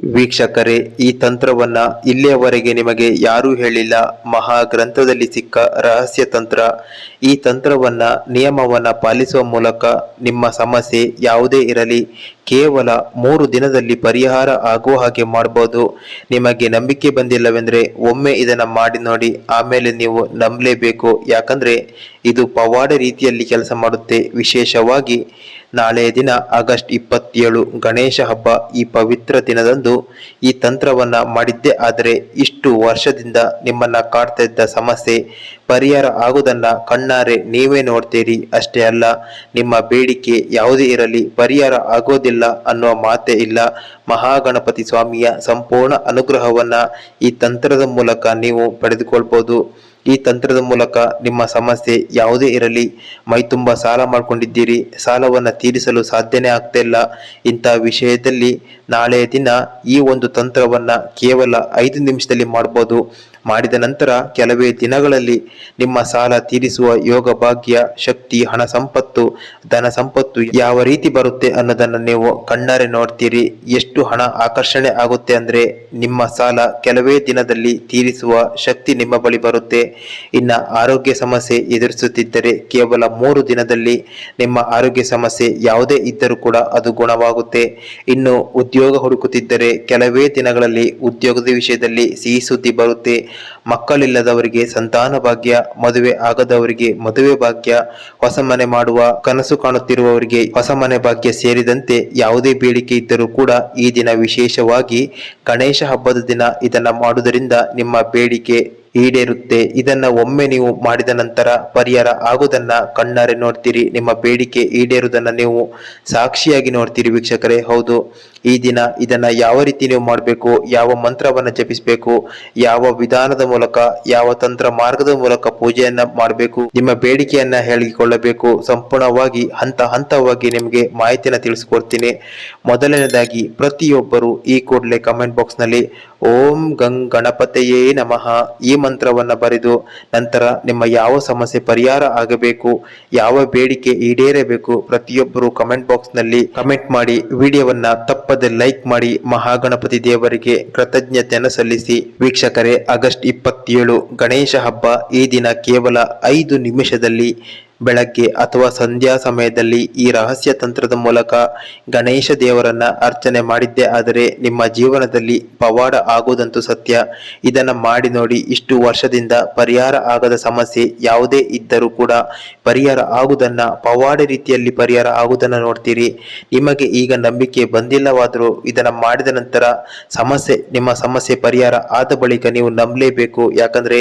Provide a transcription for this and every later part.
ವೀಕ್ಷಕರೇ, ಈ ತಂತ್ರವನ್ನ ಇಲ್ಲಿಯವರೆಗೆ ನಿಮಗೆ ಯಾರೂ ಹೇಳಿಲ್ಲ. ಮಹಾ ಗ್ರಂಥದಲ್ಲಿ ಸಿಕ್ಕ ರಹಸ್ಯ ತಂತ್ರ. ಈ ತಂತ್ರವನ್ನ, ನಿಯಮವನ್ನ ಪಾಲಿಸುವ ಮೂಲಕ ನಿಮ್ಮ ಸಮಸ್ಯೆ ಯಾವುದೇ ಇರಲಿ. ಕೇವಲ ಮೂರು ದಿನದಲ್ಲಿ ಪರಿಹಾರ ಆಗುವ ಹಾಗೆ ಮಾಡಬಹುದು ನಿಮಗೆ ನಂಬಿಕೆ ಬಂದಿಲ್ಲವೆಂದ್ರೆ ಒಮ್ಮೆ ಇದನ್ನ ಮಾಡಿ ನೋಡಿ, ಆಮೇಲೆ ನೀವು ನಂಬಲೇಬೇಕು. ಯಾಕಂದ್ರೆ, ಇದು ಪವಾಡ ರೀತಿಯಲ್ಲಿ ಕೆಲಸ ಮಾಡುತ್ತೆ. ವಿಶೇಷವಾಗಿ ನಾಳೆಯ ದಿನ ಆಗಸ್ಟ್ ಇಪ್ಪತ್ತೇಳು ಗಣೇಶ ಹಬ್ಬ ಈ ಪವಿತ್ರ ದಿನದಂದು ಈ ತಂತ್ರವನ್ನ ಮಾಡಿದ್ದೇ ಆದರೆ ಇಷ್ಟು ವರ್ಷದಿಂದ ನಿಮ್ಮನ್ನ ಕಾಡ್ತಾ ಇದ್ದ ಸಮಸ್ಯೆ ಪರಿಹಾರ ಆಗುವುದನ್ನ ಕಣ್ಣಾರೆ ನೀವೇ ನೋಡ್ತೀರಿ. ಅಷ್ಟೇ ಅಲ್ಲ, ನಿಮ್ಮ ಬೇಡಿಕೆ ಯಾವುದೇ ಇರಲಿ ಪರಿಹಾರ ಆಗೋದಿಲ್ಲ ಅನ್ನುವ ಮಾತೇ ಇಲ್ಲ. ಮಹಾಗಣಪತಿ ಸ್ವಾಮಿಯ ಸಂಪೂರ್ಣ ಅನುಗ್ರಹವನ್ನ ಈ ತಂತ್ರದ ಮೂಲಕ ನೀವು ಪಡೆದುಕೊಳ್ಬಹುದು ಈ ತಂತ್ರದ ಮೂಲಕ ನಿಮ್ಮ ಸಮಸ್ಯೆ ಯಾವುದೇ ಇರಲಿ, ಮೈ ತುಂಬ ಸಾಲ ಮಾಡಿಕೊಂಡಿದ್ದೀರಿ. ಸಾಲವನ್ನು ತೀರಿಸಲು ಸಾಧ್ಯನೇ ಆಗ್ತಾ ಇಲ್ಲ. ಇಂಥ ವಿಷಯದಲ್ಲಿ ನಾಳೆಯ ದಿನ ಈ ಒಂದು ತಂತ್ರವನ್ನ ಕೇವಲ ಐದು ನಿಮಿಷದಲ್ಲಿ ಮಾಡ್ಬೋದು. ಮಾಡಿದ ನಂತರ ಕೆಲವೇ ದಿನಗಳಲ್ಲಿ ನಿಮ್ಮ ಸಾಲ ತೀರಿಸುವ ಯೋಗ ಭಾಗ್ಯ, ಶಕ್ತಿ, ಹಣ ಸಂಪತ್ತು, ಧನ ಸಂಪತ್ತು ಯಾವ ರೀತಿ ಬರುತ್ತೆ ಅನ್ನೋದನ್ನ ನೀವು ಕಣ್ಣಾರೆ ನೋಡ್ತೀರಿ. ಎಷ್ಟು ಹಣ ಆಕರ್ಷಣೆ ಆಗುತ್ತೆ ಅಂದ್ರೆ ನಿಮ್ಮ ಸಾಲ ಕೆಲವೇ ದಿನದಲ್ಲಿ ತೀರಿಸುವ ಶಕ್ತಿ ನಿಮ್ಮ ಬಳಿ ಬರುತ್ತೆ. ಇನ್ನ ಆರೋಗ್ಯ ಸಮಸ್ಯೆ ಎದುರಿಸುತ್ತಿದ್ದರೆ ಕೇವಲ ಮೂರು ದಿನದಲ್ಲಿ ನಿಮ್ಮ ಆರೋಗ್ಯ ಸಮಸ್ಯೆ ಯಾವುದೇ ಇದ್ದರೂ ಕೂಡ ಅದು ಗುಣವಾಗುತ್ತೆ. ಇನ್ನು ಉದ್ಯೋಗ ಹುಡುಕುತ್ತಿದ್ದರೆ ಕೆಲವೇ ದಿನಗಳಲ್ಲಿ ಉದ್ಯೋಗದ ವಿಷಯದಲ್ಲಿ ಸಿಹಿ ಸುದ್ದಿ ಬರುತ್ತೆ. ಮಕ್ಕಳಿಲ್ಲದವರಿಗೆ ಸಂತಾನ ಭಾಗ್ಯ, ಮದುವೆ ಆಗದವರಿಗೆ ಮದುವೆ ಭಾಗ್ಯ, ಹೊಸ ಮನೆ ಮಾಡುವ ಕನಸು ಕಾಣುತ್ತಿರುವವರಿಗೆ ಹೊಸ ಮನೆ ಭಾಗ್ಯ ಸೇರಿದಂತೆ ಯಾವುದೇ ಬೇಡಿಕೆ ಇದ್ದರೂ ಕೂಡ ಈ ದಿನ ವಿಶೇಷವಾಗಿ ಗಣೇಶ ಹಬ್ಬದ ದಿನ ಇದನ್ನ ಮಾಡುವುದರಿಂದ ನಿಮ್ಮ ಬೇಡಿಕೆ ಈಡೇರುತ್ತೆ. ಇದನ್ನ ಒಮ್ಮೆ ನೀವು ಮಾಡಿದ ನಂತರ ಪರಿಹಾರ ಆಗುವುದನ್ನ ಕಣ್ಣಾರೆ ನೋಡ್ತೀರಿ. ನಿಮ್ಮ ಬೇಡಿಕೆ ಈಡೇರುವುದನ್ನ ನೀವು ಸಾಕ್ಷಿಯಾಗಿ ನೋಡ್ತೀರಿ ವೀಕ್ಷಕರೇ. ಹೌದು, ಈ ದಿನ ಇದನ್ನ ಯಾವ ರೀತಿ ನೀವು ಮಾಡಬೇಕು, ಯಾವ ಮಂತ್ರವನ್ನ ಜಪಿಸಬೇಕು, ಯಾವ ವಿಧಾನದ ಮೂಲಕ, ಯಾವ ತಂತ್ರ ಮಾರ್ಗದ ಮೂಲಕ ಪೂಜೆಯನ್ನ ಮಾಡಬೇಕು, ನಿಮ್ಮ ಬೇಡಿಕೆಯನ್ನ ಹೇಳಿಕೊಳ್ಳಬೇಕು, ಸಂಪೂರ್ಣವಾಗಿ ಹಂತ ಹಂತವಾಗಿ ನಿಮಗೆ ಮಾಹಿತಿಯನ್ನ ತಿಳಿಸ್ಕೊಡ್ತೀನಿ. ಮೊದಲನೇದಾಗಿ, ಪ್ರತಿಯೊಬ್ಬರು ಈ ಕೂಡಲೇ ಕಮೆಂಟ್ ಬಾಕ್ಸ್ನಲ್ಲಿ ಓಂ ಗಂ ಗಣಪತಿಯೇ ನಮಃ. ಈ ಮಂತ್ರವನ್ನು ಬರೆದು ನಂತರ ನಿಮ್ಮ ಯಾವ ಸಮಸ್ಯೆ ಪರಿಹಾರ ಆಗಬೇಕು, ಯಾವ ಬೇಡಿಕೆ ಈಡೇರಬೇಕು ಪ್ರತಿಯೊಬ್ಬರು ಕಮೆಂಟ್ ಬಾಕ್ಸ್ನಲ್ಲಿ ಕಮೆಂಟ್ ಮಾಡಿ ವಿಡಿಯೋವನ್ನ ತಪ್ಪದೆ ಲೈಕ್ ಮಾಡಿ ಮಹಾಗಣಪತಿ ದೇವರಿಗೆ ಕೃತಜ್ಞತೆಯನ್ನು ಸಲ್ಲಿಸಿ. ವೀಕ್ಷಕರೇ, ಆಗಸ್ಟ್ ಇಪ್ಪತ್ತೇಳು ಗಣೇಶ ಹಬ್ಬ ಈ ದಿನ ಕೇವಲ ಐದು ನಿಮಿಷದಲ್ಲಿ ಬೆಳಗ್ಗೆ ಅಥವಾ ಸಂಧ್ಯಾ ಸಮಯದಲ್ಲಿ ಈ ರಹಸ್ಯ ತಂತ್ರದ ಮೂಲಕ ಗಣೇಶ ದೇವರನ್ನ ಅರ್ಚನೆ ಮಾಡಿದ್ದೇ. ಆದರೆ ನಿಮ್ಮ ಜೀವನದಲ್ಲಿ ಪವಾಡ ಆಗುವುದಂತೂ ಸತ್ಯ. ಇದನ್ನ ಮಾಡಿ ನೋಡಿ ಇಷ್ಟು ವರ್ಷದಿಂದ ಪರಿಹಾರ ಆಗದ ಸಮಸ್ಯೆ ಯಾವುದೇ ಇದ್ದರೂ ಕೂಡ ಪರಿಹಾರ ಆಗುವುದನ್ನ ಪವಾಡ ರೀತಿಯಲ್ಲಿ ಪರಿಹಾರ ಆಗುವುದನ್ನು ನೋಡ್ತೀರಿ. ನಿಮಗೆ ಈಗ ನಂಬಿಕೆ ಬಂದಿಲ್ಲವಾದರೂ ಇದನ್ನ ಮಾಡಿದ ನಂತರ ಸಮಸ್ಯೆ, ನಿಮ್ಮ ಸಮಸ್ಯೆ ಪರಿಹಾರ ಆದ ಬಳಿಕ ನೀವು ನಂಬಲೇಬೇಕು. ಯಾಕಂದ್ರೆ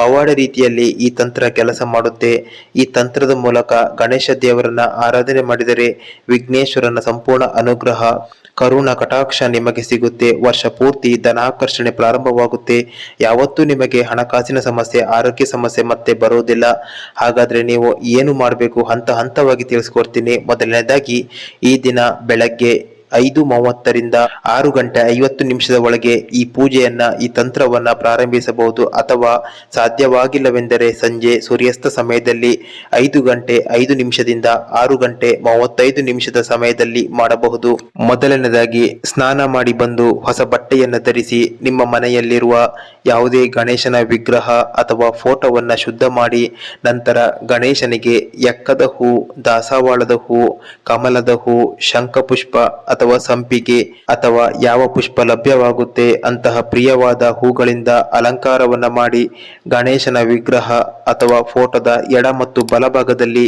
ಪವಾಡ ರೀತಿಯಲ್ಲಿ ಈ ತಂತ್ರ ಕೆಲಸ ಮಾಡುತ್ತೆ. ಈ ತಂತ್ರದ ಮೂಲಕ ಗಣೇಶ ದೇವರನ್ನ ಆರಾಧನೆ ಮಾಡಿದರೆ ವಿಘ್ನೇಶ್ವರನ ಸಂಪೂರ್ಣ ಅನುಗ್ರಹ, ಕರುಣ, ಕಟಾಕ್ಷ ನಿಮಗೆ ಸಿಗುತ್ತೆ. ವರ್ಷ ಪೂರ್ತಿ ಧನಾಕರ್ಷಣೆ ಪ್ರಾರಂಭವಾಗುತ್ತೆ. ಯಾವತ್ತೂ ನಿಮಗೆ ಹಣಕಾಸಿನ ಸಮಸ್ಯೆ, ಆರೋಗ್ಯ ಸಮಸ್ಯೆ ಮತ್ತೆ ಬರೋದಿಲ್ಲ. ಹಾಗಾದ್ರೆ ನೀವು ಏನು ಮಾಡಬೇಕು ಹಂತ ಹಂತವಾಗಿ ತಿಳಿಸ್ಕೊಡ್ತೀನಿ. ಮೊದಲನೇದಾಗಿ, ಈ ದಿನ ಬೆಳಗ್ಗೆ ಐದು ಮೂವತ್ತರಿಂದ ಆರು ಗಂಟೆ ಐವತ್ತು ನಿಮಿಷದ ಒಳಗೆ ಈ ಪೂಜೆಯನ್ನ, ಈ ತಂತ್ರವನ್ನ ಪ್ರಾರಂಭಿಸಬಹುದು ಅಥವಾ ಸಾಧ್ಯವಾಗಿಲ್ಲವೆಂದರೆ ಸಂಜೆ ಸೂರ್ಯಾಸ್ತ ಸಮಯದಲ್ಲಿ ಐದು ಗಂಟೆ ಐದು ನಿಮಿಷದಿಂದ ಆರು ಗಂಟೆ ಮೂವತ್ತೈದು ನಿಮಿಷದ ಸಮಯದಲ್ಲಿ ಮಾಡಬಹುದು. ಮೊದಲನೇದಾಗಿ ಸ್ನಾನ ಮಾಡಿ ಬಂದು ಹೊಸ ಬಟ್ಟೆಯನ್ನು ಧರಿಸಿ ನಿಮ್ಮ ಮನೆಯಲ್ಲಿರುವ ಯಾವುದೇ ಗಣೇಶನ ವಿಗ್ರಹ ಅಥವಾ ಫೋಟೋವನ್ನು ಶುದ್ಧ ಮಾಡಿ ನಂತರ ಗಣೇಶನಿಗೆ ಎಕ್ಕದ ಹೂ, ದಾಸವಾಳದ ಹೂ, ಕಮಲದ ಹೂ, ಶಂಖಪುಷ್ಪ ಅಥವಾ ಸಂಪಿಗೆ ಅಥವಾ ಯಾವ ಪುಷ್ಪ ಲಭ್ಯವಾಗುತ್ತೆ ಅಂತಹ ಪ್ರಿಯವಾದ ಹೂಗಳಿಂದ ಅಲಂಕಾರವನ್ನ ಮಾಡಿ ಗಣೇಶನ ವಿಗ್ರಹ ಅಥವಾ ಫೋಟೋದ ಎಡ ಮತ್ತು ಬಲಭಾಗದಲ್ಲಿ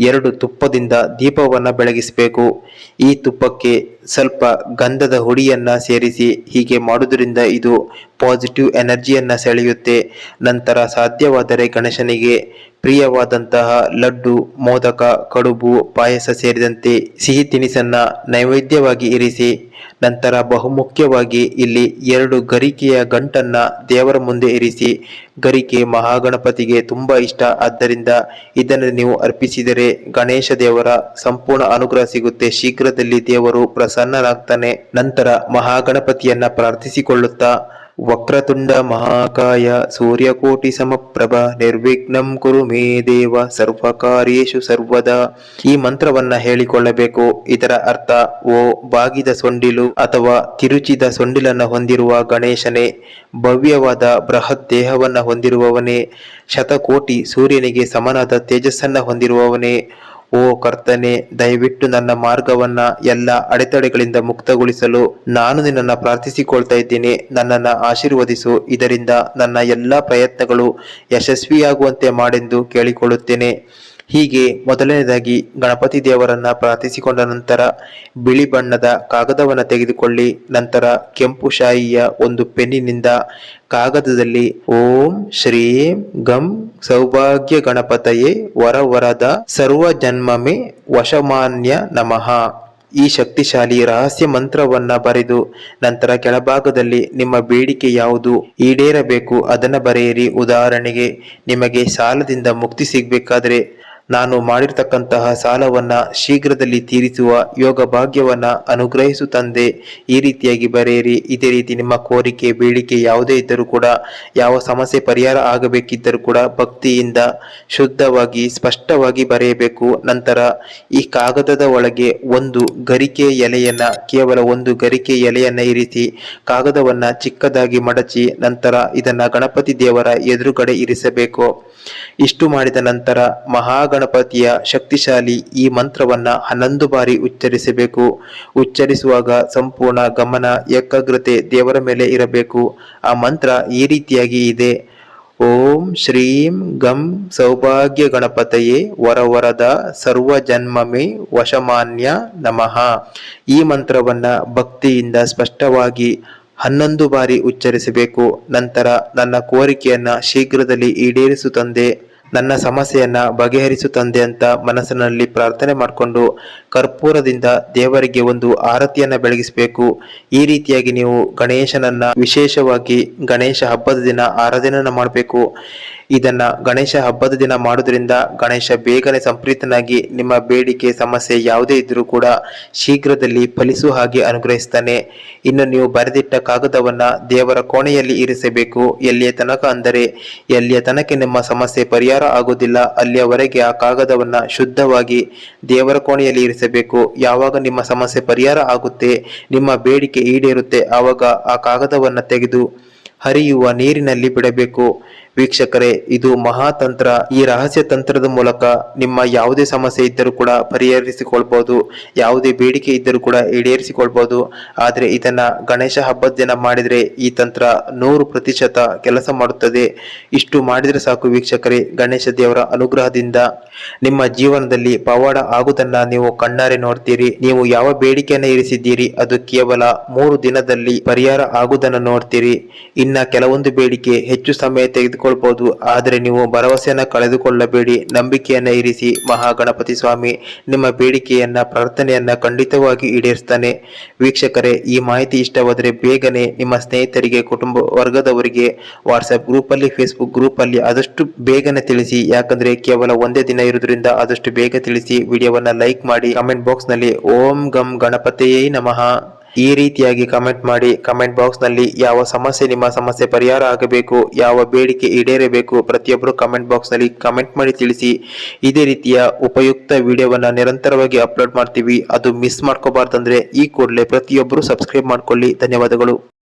ಎರಡು ತುಪ್ಪದಿಂದ ದೀಪವನ್ನ ಬೆಳಗಿಸಬೇಕು. ಈ ತುಪ್ಪಕ್ಕೆ ಸ್ವಲ್ಪ ಗಂಧದ ಹುಡಿಯನ್ನು ಸೇರಿಸಿ ಹೀಗೆ ಮಾಡುವುದರಿಂದ ಇದು ಪಾಸಿಟಿವ್ ಎನರ್ಜಿಯನ್ನು ಸೆಳೆಯುತ್ತೆ. ನಂತರ ಸಾಧ್ಯವಾದರೆ ಗಣೇಶನಿಗೆ ಪ್ರಿಯವಾದಂತಹ ಲಡ್ಡು, ಮೋದಕ, ಕಡುಬು, ಪಾಯಸ ಸೇರಿದಂತೆ ಸಿಹಿ ತಿನಿಸನ್ನ ನೈವೇದ್ಯವಾಗಿ ಇರಿಸಿ, ನಂತರ ಬಹುಮುಖ್ಯವಾಗಿ ಇಲ್ಲಿ ಎರಡು ಗರಿಕೆಯ ಗಂಟನ್ನ ದೇವರ ಮುಂದೆ ಇರಿಸಿ, ಗರಿಕೆ ಮಹಾಗಣಪತಿಗೆ ತುಂಬ ಇಷ್ಟ. ಆದ್ದರಿಂದ ಇದನ್ನು ನೀವು ಅರ್ಪಿಸಿದರೆ ಗಣೇಶ ದೇವರ ಸಂಪೂರ್ಣ ಅನುಗ್ರಹ ಸಿಗುತ್ತೆ. ಶೀಘ್ರದಲ್ಲಿ ದೇವರು ಪ್ರಸನ್ನನಾಗ್ತಾನೆ. ನಂತರ ಮಹಾಗಣಪತಿಯನ್ನ ಪ್ರಾರ್ಥಿಸಿಕೊಳ್ಳುತ್ತಾ ವಕ್ರತುಂಡ ಮಹಾಕಾಯ ಸೂರ್ಯಕೋಟಿ ಸಮಪ್ರಭ, ನಿರ್ವಿಘ್ನಂ ಕುರು ಮೇ ದೇವ, ಸರ್ವಕಾರ್ಯೇಷು ಸರ್ವದಾ. ಈ ಮಂತ್ರವನ್ನ ಹೇಳಿಕೊಳ್ಳಬೇಕು. ಇದರ ಅರ್ಥ, ಓ ಬಾಗಿದ ಸೊಂಡಿಲು ಅಥವಾ ತಿರುಚಿದ ಸೊಂಡಿಲನ್ನು ಹೊಂದಿರುವ ಗಣೇಶನೇ, ಭವ್ಯವಾದ ಬೃಹತ್ ದೇಹವನ್ನ ಹೊಂದಿರುವವನೇ, ಶತಕೋಟಿ ಸೂರ್ಯನಿಗೆ ಸಮನಾದ ತೇಜಸ್ಸನ್ನ ಹೊಂದಿರುವವನೇ ಓ ಕರ್ತನೆ, ದಯವಿಟ್ಟು ನನ್ನ ಮಾರ್ಗವನ್ನ ಎಲ್ಲ ಅಡೆತಡೆಗಳಿಂದ ಮುಕ್ತಗೊಳಿಸಲು ನಾನು ನಿನ್ನನ್ನು ಪ್ರಾರ್ಥಿಸಿಕೊಳ್ತಾ ಇದ್ದೀನಿ. ನನ್ನನ್ನು ಆಶೀರ್ವದಿಸು. ಇದರಿಂದ ನನ್ನ ಎಲ್ಲ ಪ್ರಯತ್ನಗಳು ಯಶಸ್ವಿಯಾಗುವಂತೆ ಮಾಡೆಂದು ಕೇಳಿಕೊಳ್ಳುತ್ತೇನೆ. ಹೀಗೆ ಮೊದಲನೇದಾಗಿ ಗಣಪತಿ ದೇವರನ್ನ ಪ್ರಾರ್ಥಿಸಿಕೊಂಡ ನಂತರ ಬಿಳಿ ಬಣ್ಣದ ಕಾಗದವನ್ನು ತೆಗೆದುಕೊಳ್ಳಿ. ನಂತರ ಕೆಂಪು ಶಾಯಿಯ ಒಂದು ಪೆನ್ನಿನಿಂದ ಕಾಗದದಲ್ಲಿ ಓಂ ಶ್ರೀಂ ಗಂ ಸೌಭಾಗ್ಯ ಗಣಪತಯೇ ವರವರದ ಸರ್ವ ಜನ್ಮಮೆ ವಶಮಾನ್ಯ ನಮಃ. ಈ ಶಕ್ತಿಶಾಲಿ ರಹಸ್ಯ ಮಂತ್ರವನ್ನ ಬರೆದು ನಂತರ ಕೆಳಭಾಗದಲ್ಲಿ ನಿಮ್ಮ ಬೇಡಿಕೆ ಯಾವುದು? ಈಡೇರಬೇಕು, ಅದನ್ನ ಬರೆಯಿರಿ. ಉದಾಹರಣೆಗೆ, ನಿಮಗೆ ಸಾಲದಿಂದ ಮುಕ್ತಿ ಸಿಗಬೇಕಾದ್ರೆ ನಾನು ಮಾಡಿರ್ತಕ್ಕಂತಹ ಸಾಲವನ್ನ ಶೀಘ್ರದಲ್ಲಿ ತೀರಿಸುವ ಯೋಗ ಭಾಗ್ಯವನ್ನ ಅನುಗ್ರಹಿಸು ತಂದೆ, ಈ ರೀತಿಯಾಗಿ ಬರೆಯಿರಿ. ಇದೇ ರೀತಿ ನಿಮ್ಮ ಕೋರಿಕೆ, ಬೇಡಿಕೆ ಯಾವುದೇ ಇದ್ದರೂ ಕೂಡ, ಯಾವ ಸಮಸ್ಯೆ ಪರಿಹಾರ ಆಗಬೇಕಿದ್ದರೂ ಕೂಡ ಭಕ್ತಿಯಿಂದ ಶುದ್ಧವಾಗಿ, ಸ್ಪಷ್ಟವಾಗಿ ಬರೆಯಬೇಕು. ನಂತರ ಈ ಕಾಗದದ ಒಳಗೆ ಒಂದು ಗರಿಕೆ ಎಲೆಯನ್ನ, ಕೇವಲ ಒಂದು ಗರಿಕೆ ಎಲೆಯನ್ನ ಇರಿಸಿ, ಕಾಗದವನ್ನ ಚಿಕ್ಕದಾಗಿ ಮಡಚಿ, ನಂತರ ಇದನ್ನ ಗಣಪತಿ ದೇವರ ಎದುರುಗಡೆ ಇರಿಸಬೇಕು. ಇಷ್ಟು ಮಾಡಿದ ನಂತರ ಮಹಾಗಣಪತಿಯ ಶಕ್ತಿಶಾಲಿ ಈ ಮಂತ್ರವನ್ನ ಹನ್ನೊಂದು ಬಾರಿ ಉಚ್ಚರಿಸಬೇಕು. ಉಚ್ಚರಿಸುವಾಗ ಸಂಪೂರ್ಣ ಗಮನ, ಏಕಾಗ್ರತೆ ದೇವರ ಮೇಲೆ ಇರಬೇಕು. ಆ ಮಂತ್ರ ಈ ರೀತಿಯಾಗಿ ಇದೆ. ಓಂ ಶ್ರೀಂ ಗಂ ಸೌಭಾಗ್ಯ ಗಣಪತಯೇ ವರವರದ ಸರ್ವ ಜನ್ಮಮೆ ವಶಮಾನ್ಯ ನಮಃ. ಈ ಮಂತ್ರವನ್ನ ಭಕ್ತಿಯಿಂದ ಸ್ಪಷ್ಟವಾಗಿ ಹನ್ನೊಂದು ಬಾರಿ ಉಚ್ಚರಿಸಬೇಕು. ನಂತರ ನನ್ನ ಕೋರಿಕೆಯನ್ನ ಶೀಘ್ರದಲ್ಲಿ ಈಡೇರಿಸು ತಂದೆ. ನನ್ನ ಸಮಸ್ಯೆಯನ್ನ ಬಗೆಹರಿಸು ತಂದೆ ಅಂತ ಮನಸ್ಸಿನಲ್ಲಿ ಪ್ರಾರ್ಥನೆ ಮಾಡಿಕೊಂಡು ಕರ್ಪೂರದಿಂದ ದೇವರಿಗೆ ಒಂದು ಆರತಿಯನ್ನ ಬೆಳಗಿಸಬೇಕು. ಈ ರೀತಿಯಾಗಿ ನೀವು ಗಣೇಶನನ್ನ ವಿಶೇಷವಾಗಿ ಗಣೇಶ ಹಬ್ಬದ ದಿನ ಆರಾಧನೆಯನ್ನ ಮಾಡಬೇಕು. ಇದನ್ನ ಗಣೇಶ ಹಬ್ಬದ ದಿನ ಮಾಡೋದ್ರಿಂದ ಗಣೇಶ ಬೇಗನೆ ಸಂಪ್ರೀತನಾಗಿ ನಿಮ್ಮ ಬೇಡಿಕೆ, ಸಮಸ್ಯೆ ಯಾವುದೇ ಇದ್ರೂ ಕೂಡ ಶೀಘ್ರದಲ್ಲಿ ಫಲಿಸುವ ಹಾಗೆ ಅನುಗ್ರಹಿಸ್ತಾನೆ. ಇನ್ನು ನೀವು ಬರೆದಿಟ್ಟ ಕಾಗದವನ್ನ ದೇವರ ಕೋಣೆಯಲ್ಲಿ ಇರಿಸಬೇಕು. ಎಲ್ಲಿಯ ತನಕ ಅಂದರೆ ಎಲ್ಲಿಯ ತನಕ ನಿಮ್ಮ ಸಮಸ್ಯೆ ಪರಿಹಾರ ಆಗುವುದಿಲ್ಲ, ಅಲ್ಲಿಯವರೆಗೆ ಆ ಕಾಗದವನ್ನ ಶುದ್ಧವಾಗಿ ದೇವರ ಕೋಣೆಯಲ್ಲಿ ಇರಿಸಬೇಕು. ಯಾವಾಗ ನಿಮ್ಮ ಸಮಸ್ಯೆ ಪರಿಹಾರ ಆಗುತ್ತೆ, ನಿಮ್ಮ ಬೇಡಿಕೆ ಈಡೇರುತ್ತೆ, ಆವಾಗ ಆ ಕಾಗದವನ್ನ ತೆಗೆದು ಹರಿಯುವ ನೀರಿನಲ್ಲಿ ಬಿಡಬೇಕು. ವೀಕ್ಷಕರೇ, ಇದು ಮಹಾತಂತ್ರ. ಈ ರಹಸ್ಯ ತಂತ್ರದ ಮೂಲಕ ನಿಮ್ಮ ಯಾವುದೇ ಸಮಸ್ಯೆ ಇದ್ದರೂ ಕೂಡ ಪರಿಹರಿಸಿಕೊಳ್ಬಹುದು ಯಾವುದೇ ಬೇಡಿಕೆ ಇದ್ದರೂ ಕೂಡ ಈಡೇರಿಸಿಕೊಳ್ಬಹುದು ಆದರೆ ಇದನ್ನ ಗಣೇಶ ಹಬ್ಬದ ದಿನ ಮಾಡಿದ್ರೆ ಈ ತಂತ್ರ ನೂರು ಪ್ರತಿಶತ ಕೆಲಸ ಮಾಡುತ್ತದೆ. ಇಷ್ಟು ಮಾಡಿದ್ರೆ ಸಾಕು ವೀಕ್ಷಕರೇ, ಗಣೇಶ ದೇವರ ಅನುಗ್ರಹದಿಂದ. ನಿಮ್ಮ ಜೀವನದಲ್ಲಿ ಪವಾಡ ಆಗುವುದನ್ನ ನೀವು ಕಣ್ಣಾರೆ ನೋಡ್ತೀರಿ. ನೀವು ಯಾವ ಬೇಡಿಕೆಯನ್ನು ಇರಿಸಿದ್ದೀರಿ, ಅದು ಕೇವಲ ಮೂರು ದಿನದಲ್ಲಿ ಪರಿಹಾರ ಆಗುವುದನ್ನು ನೋಡ್ತೀರಿ. ಇನ್ನ ಕೆಲವೊಂದು ಬೇಡಿಕೆ ಹೆಚ್ಚು ಸಮಯ ತೆಗೆದುಕೊಳ್ಬಹುದು ಆದರೆ ನೀವು ಭರವಸೆಯನ್ನು ಕಳೆದುಕೊಳ್ಳಬೇಡಿ, ನಂಬಿಕೆಯನ್ನ ಇರಿಸಿ. ಮಹಾಗಣಪತಿ ಸ್ವಾಮಿ ನಿಮ್ಮ ಬೇಡಿಕೆಯನ್ನ, ಪ್ರಾರ್ಥನೆಯನ್ನ ಖಂಡಿತವಾಗಿ ಈಡೇರಿಸ್ತಾನೆ ವೀಕ್ಷಕರೇ, ಈ ಮಾಹಿತಿ ಇಷ್ಟವಾದರೆ ಬೇಗನೆ ನಿಮ್ಮ ಸ್ನೇಹಿತರಿಗೆ, ಕುಟುಂಬ ವರ್ಗದವರಿಗೆ ವಾಟ್ಸ್ಆಪ್ ಗ್ರೂಪ್ ಅಲ್ಲಿ ಫೇಸ್ಬುಕ್ ಗ್ರೂಪ್ ಅಲ್ಲಿ ಆದಷ್ಟು ಬೇಗನೆ ತಿಳಿಸಿ. ಯಾಕಂದ್ರೆ ಕೇವಲ ಒಂದೇ ದಿನ ಇರುವುದರಿಂದ ಆದಷ್ಟು ಬೇಗ ತಿಳಿಸಿ. ವಿಡಿಯೋವನ್ನ ಲೈಕ್ ಮಾಡಿ, ಕಮೆಂಟ್ ಬಾಕ್ಸ್ನಲ್ಲಿ ಓಂ ಗಂ ಗಣಪತಿಯೇ ನಮಃ. ಈ ರೀತಿಯಾಗಿ ಕಮೆಂಟ್ ಮಾಡಿ ಕಮೆಂಟ್ ಬಾಕ್ಸ್ನಲ್ಲಿ ಯಾವ ಸಮಸ್ಯೆ ನಿಮ್ಮ ಸಮಸ್ಯೆ ಪರಿಹಾರ ಆಗಬೇಕು, ಯಾವ ಬೇಡಿಕೆ ಈಡೇರಬೇಕು ಪ್ರತಿಯೊಬ್ಬರು ಕಮೆಂಟ್ ಬಾಕ್ಸ್ನಲ್ಲಿ ಕಮೆಂಟ್ ಮಾಡಿ ತಿಳಿಸಿ. ಇದೇ ರೀತಿಯ ಉಪಯುಕ್ತ ವಿಡಿಯೋವನ್ನ ನಿರಂತರವಾಗಿ ಅಪ್ಲೋಡ್ ಮಾಡ್ತೀವಿ. ಅದು ಮಿಸ್ ಮಾಡ್ಕೋಬಾರ್ದಂದ್ರೆ ಈ ಕೂಡಲೇ ಪ್ರತಿಯೊಬ್ಬರು ಸಬ್ಸ್ಕ್ರೈಬ್ ಮಾಡ್ಕೊಳ್ಳಿ. ಧನ್ಯವಾದಗಳು.